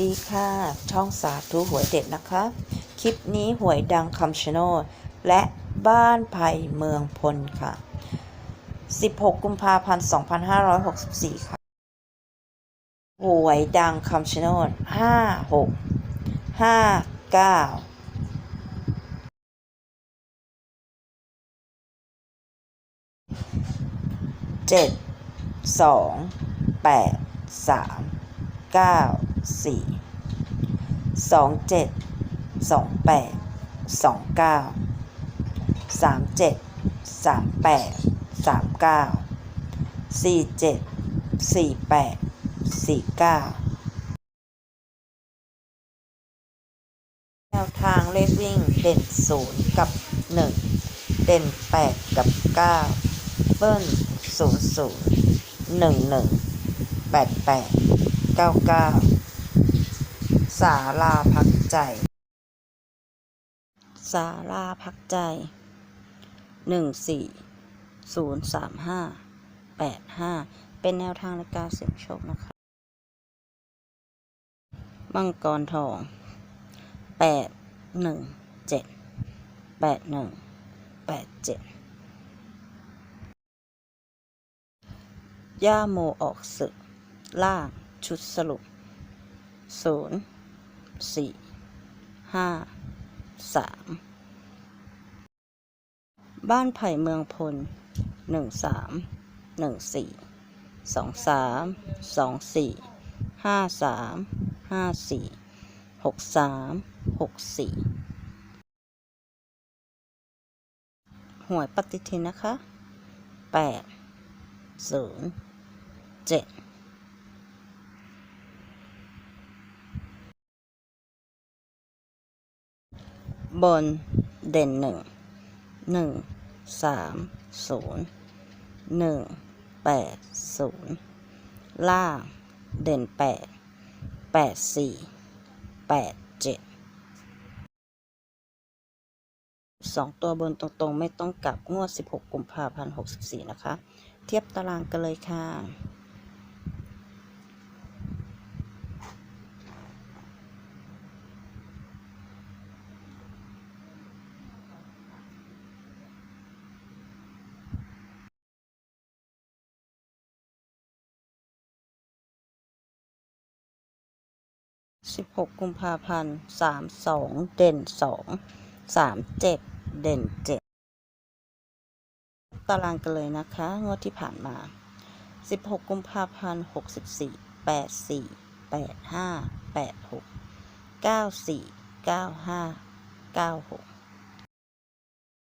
ดีค่ะ ช่องสาธุหวยเด็ดนะคะ คลิปนี้หวยดังคำชะโนดและบ้านไผ่เมืองพลค่ะ 16 กุมภาพันธ์ 2564 ค่ะ หวยดังคำชะโนด56 59เจ็ดสองแปดสามเก้า สี่สองเจ็ดสองแปดสองเก้าสามเจ็ดสามแปดสามเก้าสี่เจ็ดสี่แปดสี่เก้าแนวทางเลขวิ่งเด่นศูนย์กับหนึ่งเด่นแปดกับเก้าเบิ้ลศูนย์ศูนย์หนึ่งหนึ่งแปดแปดเก้าเก้า สาลาพักใจสาลาพักใจหนึ่งสี่ศูนย์สามห้าแปดห้าเป็นแนวทางในการเสี่ยงโชคนะคะ มังกรทองแปดหนึ่งเจ็ดแปดหนึ่งแปดเจ็ดย่าโมออกศึก ล่างชุดสรุป ศูนย์สี่ห้าสามบ้านไผ่เมืองพลหนึ่งสามหนึ่งสี่สองสามสองสี่ห้าสามห้าสี่หกสามหกสี่หวยปฏิทินนะคะแปดศูนย์เจ็ด บนเด่นหนึ่งหนึ่งสามศูนย์หนึ่งแปดศูนย์ล่างเด่นแปดแปดสี่แปดเจ็ดสองตัวบนตรงๆ ไม่ต้องกลับงวด 16 กุมภาพันธ์64 นะคะ เทียบตารางกันเลยค่ะ 16 กุมภาพันธ์32 เด่น 2 37 เด่น 7 ตารางกันเลยนะคะ งวดที่ผ่านมา 16 กุมภาพันธ์64 84 85 86 94 95 96